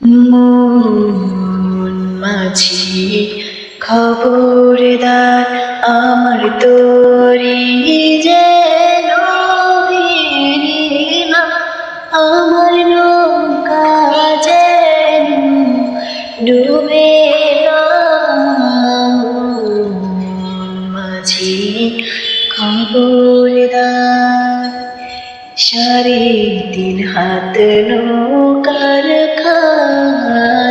মন মাঝি, খবরদার আমার তোরি যেন আমার নৌকা যেন ডুবে মাঝি, খবরদার। সাড়ে তিন হাত নৌকার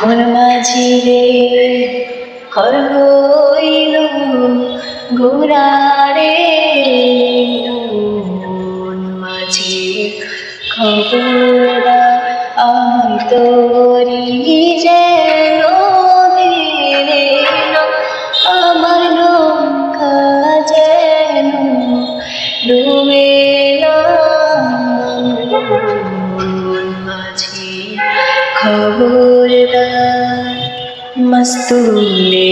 মন মাঝি রে হইল গোরা রে মন মাঝি খবরা আমার তোরি যেন আমার নৌকা যেন ডুবে না। মাঝি খবরদার মস্তুলে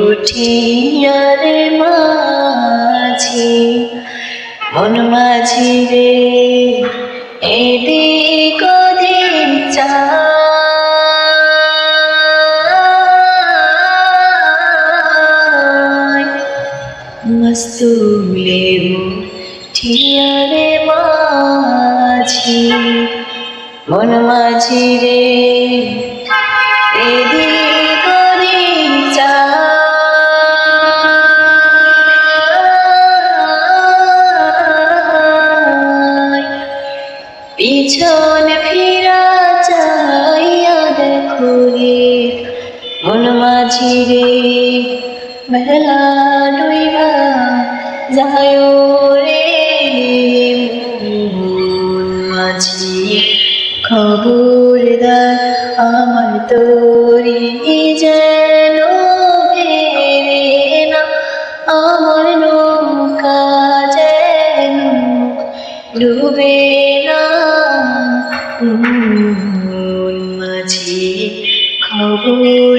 উঠিয়ার মাঝি মন মাঝি রে এদিক চায় মস্তুলে উঠিয়ারে মাঝি মন মাঝি রে। পিছন ফিরা চাইয়া দেখো রে, মন মাঝি রে। বেলা ডুইবা যায় খবরদার আমার তোরি যেন না আমার নৌকা যেন ডুবে না। মাঝি খবর